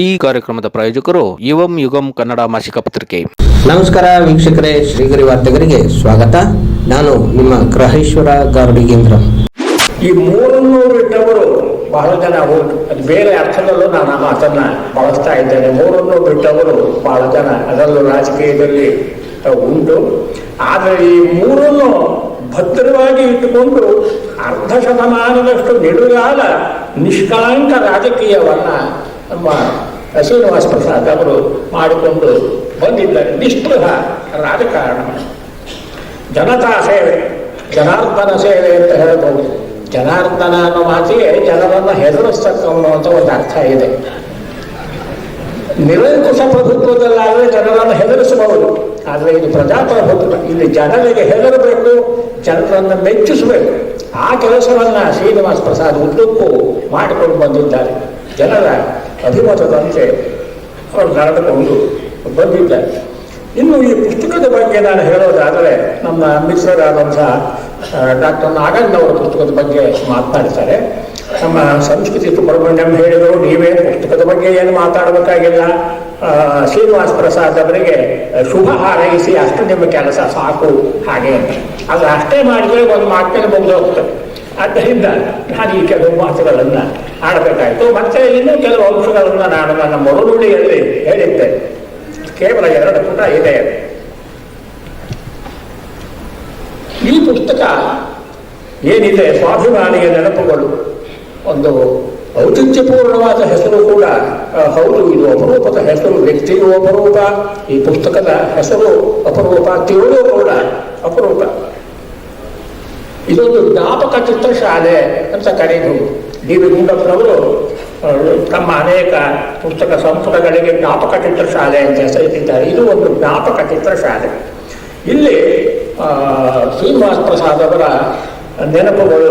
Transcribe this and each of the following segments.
ಈ ಕಾರ್ಯಕ್ರಮದ ಪ್ರಾಯೋಜಕರು ಯುವಂ ಯುಗಂ ಕನ್ನಡ ಮಾಸಿಕ ಪತ್ರಿಕೆ. ನಮಸ್ಕಾರ ವೀಕ್ಷಕರೇ ಶ್ರೀಗರಿ ವಾರ್ತೆಗರಿಗೆ ಸ್ವಾಗತ. ನಾನು ನಿಮ್ಮ ಗ್ರಹೇಶ್ವರ ಗಾರ್ಡಿಗೇಂದ್ರ ಈ ಮೂರನ್ನೂರು ಬಿಟ್ಟವರು ಬಹಳ ಜನ ಉಂಟು ಅದು ಬೇರೆ ಅರ್ಥದಲ್ಲೂ ನಾನು ಆ ಮಾತನ್ನ ಬಳಸ್ತಾ ಇದ್ದೇನೆ. ಮೂರನ್ನು ಬಿಟ್ಟವರು ಬಹಳ ಜನ ಅದರಲ್ಲೂ ರಾಜಕೀಯದಲ್ಲಿ ಉಂಟು. ಆದರೆ ಈ ಮೂರನ್ನು ಭದ್ರವಾಗಿ ಇಟ್ಟುಕೊಂಡು ಅರ್ಧ ಶತಮಾನದಷ್ಟು ನಿಡುಗಾಲ ನಿಷ್ಕಳಂಕ ರಾಜಕೀಯವನ್ನ ನಮ್ಮ ಶ್ರೀನಿವಾಸ ಪ್ರಸಾದ್ ಅವರು ಮಾಡಿಕೊಂಡು ಬಂದಿದ್ದಾರೆ. ನಿಷ್ಪೃಹ ರಾಜಕಾರಣ. ಜನತಾ ಸೇವೆ, ಜನಾರ್ದನ ಸೇವೆ ಅಂತ ಹೇಳಬಹುದು ಜನಾರ್ದನ ಅನ್ನೋ ಮಾತಿಗೆ ಜನರನ್ನ ಹೆದರಿಸ್ತಕ್ಕ ಅನ್ನುವಂಥ ಒಂದು ಅರ್ಥ ಇದೆ. ನಿರಂಕುಶ ಪ್ರಭುತ್ವದಲ್ಲಾದರೆ ಜನರನ್ನು ಹೆದರಿಸಬಹುದು. ಆದರೆ ಇದು ಪ್ರಜಾಪ್ರಭುತ್ವ ಇಲ್ಲಿ ಜನರಿಗೆ ಹೆದರಬೇಕು ಜನರನ್ನು ಮೆಚ್ಚಿಸಬೇಕು. ಆ ಕೆಲಸವನ್ನ ಶ್ರೀನಿವಾಸ ಪ್ರಸಾದ್ ಉದ್ದಕ್ಕೂ ಮಾಡಿಕೊಂಡು ಬಂದಿದ್ದಾರೆ. ಜನರ ಅಭಿಮತದಂತೆ ಅವರು ನಡೆದುಕೊಂಡು ಬಂದಿದ್ದಾರೆ. ಇನ್ನು ಈ ಪುಸ್ತಕದ ಬಗ್ಗೆ ನಾನು ಹೇಳೋದಾದರೆ, ನಮ್ಮ ಮಿತ್ರರಾದಂಥ ಡಾಕ್ಟರ್ ನಾಗಣ್ಣ ಅವರ ಪುಸ್ತಕದ ಬಗ್ಗೆ ಮಾತನಾಡ್ತಾರೆ ನಮ್ಮ ಸಂಸ್ಕೃತಿ ಸುಬ್ರಹ್ಮಣ್ಯಂ ಹೇಳಿದರು, ನೀವೇ ಪುಸ್ತಕದ ಬಗ್ಗೆ ಏನು ಮಾತಾಡಬೇಕಾಗಿಲ್ಲ. ಶ್ರೀನಿವಾಸ ಪ್ರಸಾದ್ ಅವರಿಗೆ ಶುಭ ಹಾರೈಸಿ ಅಷ್ಟು ನಿಮ್ಮ ಕೆಲಸ ಸಾಕು ಹಾಗೆ ಅಂತ. ಅದು ಅಷ್ಟೇ ಮಾಡಿದರೆ ಒಂದು ಮಾತಿಗೆ ಮುಗಿದೋಗ್ತದೆ ಆದ್ದರಿಂದ ನಾನು ಈ ಕೆಲವು ಮಾತುಗಳನ್ನು ಆಡಬೇಕಾಯಿತು. ಮತ್ತೆ ಇನ್ನೂ ಕೆಲವು ಅಂಶಗಳನ್ನು ನಾನು ನನ್ನ ಮರುನುಡಿಯಲ್ಲಿ ಹೇಳಿದ್ದೆ. ಕೇವಲ ಎರಡು ಪುಟ ಇದೆ. ಈ ಪುಸ್ತಕ ಏನಿದೆ ಸ್ವಾಭಿಮಾನಿಯ ನೆನಪುಗಳು? ಒಂದು ಔಚಿತ್ಯಪೂರ್ಣವಾದ ಹೆಸರು ಕೂಡ ಹೌದು, ಇದು ಅಪರೂಪದ ಹೆಸರು ವ್ಯಕ್ತಿಯೂ ಅಪರೂಪ, ಈ ಪುಸ್ತಕದ ಹೆಸರು ಅಪರೂಪ ತಿರುಳು ಕೂಡ ಅಪರೂಪ. ಇದೊಂದು ಜ್ಞಾಪಕ ಚಿತ್ರಶಾಲೆ ಅಂತ ಕರೀಬಹುದು ಡಿ ವಿ ಗುಂಡಪ್ಪನವರು ತಮ್ಮ ಅನೇಕ ಪುಸ್ತಕ ಸಂಪುಟಗಳಿಗೆ ಜ್ಞಾಪಕ ಚಿತ್ರಶಾಲೆ ಅಂತ ಹೆಸರಿಟ್ಟಿದ್ದಾರೆ. ಇದು ಒಂದು ಜ್ಞಾಪಕ ಚಿತ್ರಶಾಲೆ. ಇಲ್ಲಿ ಶ್ರೀನಿವಾಸ ಪ್ರಸಾದ್ ಅವರ ನೆನಪುಗಳು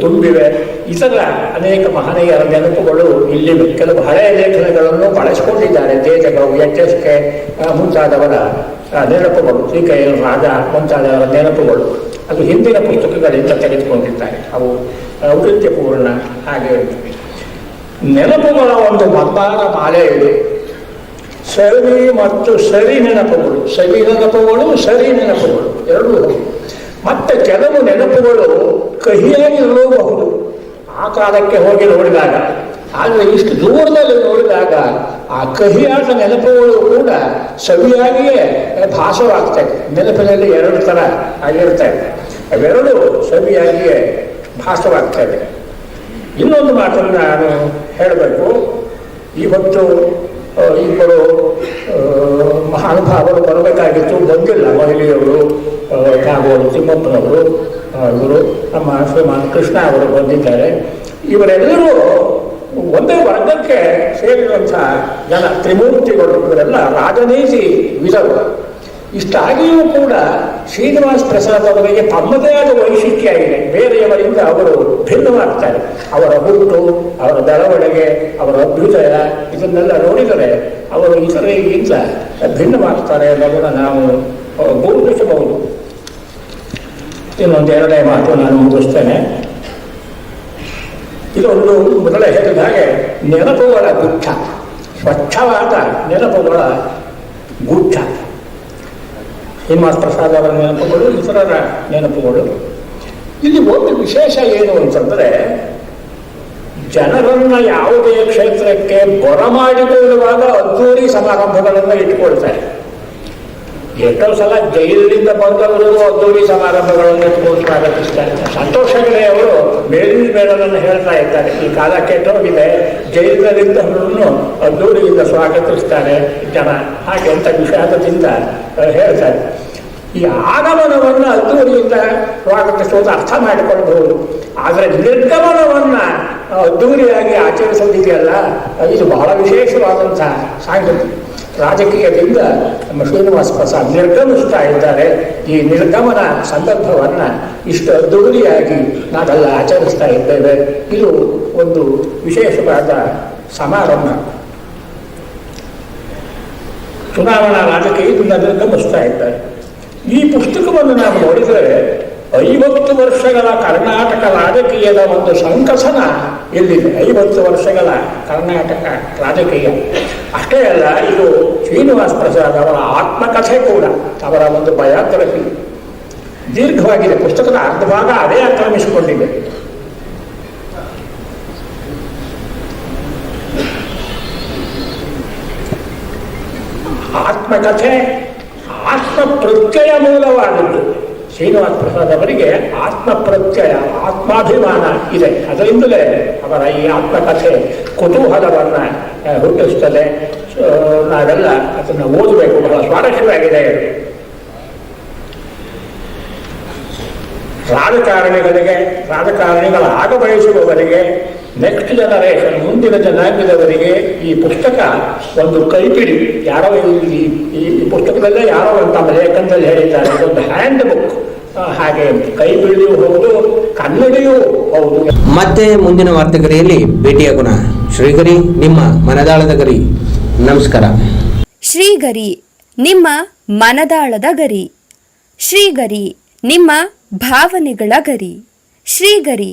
ತುಂಬಿವೆ. ಇತರ ಅನೇಕ ಮಹನೀಯರ ನೆನಪುಗಳು ಇಲ್ಲಿ ಕೆಲವು ಹಳೆಯ ಲೇಖನಗಳನ್ನು ಬಳಸಿಕೊಂಡಿದ್ದಾರೆ. ತೇಜಗೌ ಎಚ್ ಎಸ್ ಕೆ ಮುಂತಾದವರ ನೆನಪುಗಳು ಸಿ ರಾಜ ಮುಂತಾದವರ ನೆನಪುಗಳು. ಅದು ಹಿಂದಿನ ಪುಸ್ತಕಗಳಿಂದ ತೆಗೆದುಕೊಂಡಿದ್ದಾರೆ. ಅವು ಔತ್ಯಪೂರ್ಣ ಹಾಗೆ. ನೆನಪುಗಳ ಒಂದು ಮಂದಾರ ಮಾಲೆ ಇದೆ. ಸರಿ ಮತ್ತು ಸರಿ ನೆನಪುಗಳು. ಸರಿ ನೆನಪುಗಳು ಸರಿ ನೆನಪುಗಳು. ಎರಡೂ. ಮತ್ತೆ ಕೆಲವು ನೆನಪುಗಳು ಕಹಿಯಾಗಿ ನೋಡಬಹುದು ಆ ಕಾಲಕ್ಕೆ ಹೋಗಿ ನೋಡಿದಾಗ, ಆದರೆ ಇಷ್ಟು ದೂರದಲ್ಲಿ ನೋಡಿದಾಗ ಆ ಕಹಿಯಾದ ನೆನಪುಗಳು ಕೂಡ ಸವಿಯಾಗಿಯೇ ಭಾಸವಾಗ್ತವೆ. ನೆನಪಿನಲ್ಲಿ ಎರಡು ಥರ ಇದೆ ಅವೆರಡು ಸವಿಯಾಗಿಯೇ ಭಾಸವಾಗ್ತವೆ. ಇನ್ನೊಂದು ಮಾತನ್ನು ನಾನು ಹೇಳಬೇಕು. ಇವತ್ತು ಇಬ್ಬರು ಮಹಾನುಭಾವರು ಬರಬೇಕಾಗಿತ್ತು. ತಿಮ್ಮಪ್ಪನವರು ಇವರು ನಮ್ಮ ಶ್ರೀಮಾನ್ ಕೃಷ್ಣ ಅವರು ಬಂದಿದ್ದಾರೆ. ಇವರೆಲ್ಲರೂ ಒಂದೇ ವರ್ಗಕ್ಕೆ ಸೇರಿರುವಂತಹ ಜನ, ತ್ರಿಮೂರ್ತಿಗಳು, ಇವರೆಲ್ಲ ರಾಜನೀತಿ ವಿಧರು. ಇಷ್ಟಾಗಿಯೂ ಕೂಡ ಶ್ರೀನಿವಾಸ ಪ್ರಸಾದ್ ಅವರಿಗೆ ತಮ್ಮದೇ ಆದ ವೈಶಿಷ್ಟ್ಯ ಇದೆ. ಬೇರೆಯವರಿಂದ ಅವರು ಭಿನ್ನವಾಗ್ತಾರೆ. ಅವರ ಹುಟ್ಟು, ಅವರ ಬೆಳವಣಿಗೆ, ಅವರ ಅಭ್ಯುದಯ, ಇದನ್ನೆಲ್ಲ ನೋಡಿದರೆ ಅವರು ಇತರರಿಗಿಂತ ಭಿನ್ನವಾಗ್ತಾರೆ ಅನ್ನೋದನ್ನು ನಾವು ಗುರುತಿಸಬಹುದು ಇನ್ನೊಂದು ಎರಡನೇ ಮಾತು ನಾನು ಮುಗಿಸ್ತೇನೆ. ಇದೊಂದು ಮೊದಲೇ ಹೇಳಿದ ಹಾಗೆ, ನೆನಪುಗಳ ಗುಚ್ಛ. ಸ್ವಚ್ಛವಾದ ನೆನಪುಗಳ ಗುಚ್ಛ. ಹಿಮಾಸ್ ಪ್ರಸಾದ್ ಅವರ ನೆನಪುಗಳು, ಇತರರ ನೆನಪುಗಳು. ಇಲ್ಲಿ ಒಂದು ವಿಶೇಷ ಏನು ಅಂತಂದ್ರೆ, ಜನರನ್ನ ಯಾವುದೇ ಕ್ಷೇತ್ರಕ್ಕೆ ಬರಮಾಡಿಕೊಳ್ಳುವಾಗ ಅದ್ದೂರಿ ಸಮಾರಂಭಗಳನ್ನು ಇಟ್ಟುಕೊಳ್ತಾರೆ. ಎಷ್ಟೋ ಸಲ ಜೈಲಿನಿಂದ ಬಂದವರು ಅದ್ದೂರಿ ಸಮಾರಂಭಗಳನ್ನು ಇಟ್ಕೊಂಡು ಸ್ವಾಗತಿಸ್ತಾರೆ ಸಂತೋಷ ಹೆಗಡೆ ಅವರು ಮೇಲಿನ ಮೇಳವನ್ನು ಹೇಳ್ತಾ ಇದ್ದಾರೆ. ಈ ಕಾಲ ಕೆಟ್ಟೋಗಿದೆ. ಜೈಲಿನಲ್ಲಿದ್ದವರನ್ನು ಅದ್ದೂರಿಯಿಂದ ಸ್ವಾಗತಿಸ್ತಾರೆ ಜನ. ಹಾಗೆ ಅಂತ ವಿಷಾದದಿಂದ ಹೇಳ್ತಾರೆ. ಈ ಆಗಮನವನ್ನು ಅದ್ದೂರಿಯಿಂದ ಸ್ವಾಗತಿಸುವುದು ಅರ್ಥ ಮಾಡಿಕೊಳ್ಳಬಹುದು. ಆದರೆ ನಿರ್ಗಮನವನ್ನ ಅದ್ದೂರಿಯಾಗಿ ಆಚರಿಸೋದಿದೆಯಲ್ಲ, ಇದು ಬಹಳ ವಿಶೇಷವಾದಂತಹ ಸಾಂಗತಿ. ರಾಜಕೀಯದಿಂದ ನಮ್ಮ ಶ್ರೀನಿವಾಸ ಪ್ರಸಾದ್ ನಿರ್ಗಮಿಸ್ತಾ ಇದ್ದಾರೆ. ಈ ನಿರ್ಗಮನ ಸಂದರ್ಭವನ್ನ ಇಷ್ಟು ಅದ್ದೂರಿಯಾಗಿ ನಾವೆಲ್ಲ ಆಚರಿಸ್ತಾ ಇದ್ದೇವೆ. ಇದು ಒಂದು ವಿಶೇಷವಾದ ಸಮಾರಂಭ. ಚುನಾವಣಾ ರಾಜಕೀಯದಿಂದ ನಿರ್ಗಮಿಸ್ತಾ ಇದ್ದಾರೆ. ಈ ಪುಸ್ತಕವನ್ನು ನಾವು ನೋಡಿದರೆ ಐವತ್ತು ವರ್ಷಗಳ ಕರ್ನಾಟಕ ರಾಜಕೀಯದ ಒಂದು ಸಂಕಸನ ಇಲ್ಲಿದೆ ಐವತ್ತು ವರ್ಷಗಳ ಕರ್ನಾಟಕ ರಾಜಕೀಯ. ಅಷ್ಟೇ ಅಲ್ಲ, ಇದು ಶ್ರೀನಿವಾಸ ಪ್ರಸಾದ್ ಅವರ ಆತ್ಮಕಥೆ ಕೂಡ, ಅವರ ಒಂದು ಬಯಾಗ್ರಫಿ. ದೀರ್ಘವಾಗಿದೆ, ಪುಸ್ತಕದ ಅರ್ಧ ಭಾಗ ಅದೇ ಆಕ್ರಮಿಸಿಕೊಂಡಿದೆ. ಆತ್ಮಕಥೆ ಆತ್ಮ ಪ್ರತ್ಯಯ ಮೂಲವಾದದ್ದು. ಶ್ರೀನಿವಾಸ ಪ್ರಸಾದ್ ಅವರಿಗೆ ಆತ್ಮ ಪ್ರತ್ಯಯ ಆತ್ಮಾಭಿಮಾನ ಇದೆ. ಅದರಿಂದಲೇ ಅವರ ಈ ಆತ್ಮಕಥೆ ಕುತೂಹಲವನ್ನು ಹುಟ್ಟಿಸ್ತದೆ ನಾವೆಲ್ಲ ಅದನ್ನು ಓದಬೇಕು. ಬಹಳ ಸ್ವಾರಸ್ಯವಾಗಿದೆ. ರಾಜಕಾರಣಿಗಳಿಗೆ ರಾಜಕಾರಣಿಗಳ ಆಗಬಯಸುವವರಿಗೆ ನೆಕ್ಸ್ಟ್ ಜನರೇಷನ್ ಮುಂದಿನ ಜನಾಂಗದವರಿಗೆ ಈ ಪುಸ್ತಕ ಒಂದು ಕೈಪಿಡಿ. ಯಾರೋ ಈ ಈ ಪುಸ್ತಕದಲ್ಲೇ ಯಾರೋ ಅಂತ ಲೇಖನದಲ್ಲಿ ಹೇಳಿದ್ದಾರೆ. ಒಂದು ಹ್ಯಾಂಡ್ ಬುಕ್ ಹಾಗೆ ಕೈಪಿಡಿಯೂ ಹೌದು ಕನ್ನಡಿಯೂ ಹೌದು. ಮತ್ತೆ ಮುಂದಿನ ವಾರ್ತೆಗರಿಯಲ್ಲಿ ಭೇಟಿಯಾಗೋಣ ಶ್ರೀಗರಿ ನಿಮ್ಮ ಮನದಾಳದ ಗರಿ. ನಮಸ್ಕಾರ. ಶ್ರೀಗರಿ ನಿಮ್ಮ ಮನದಾಳದ ಗರಿ. ಶ್ರೀಗರಿ ನಿಮ್ಮ ಭಾವನೆಗಳ ಗರಿ. ಶ್ರೀಗರಿ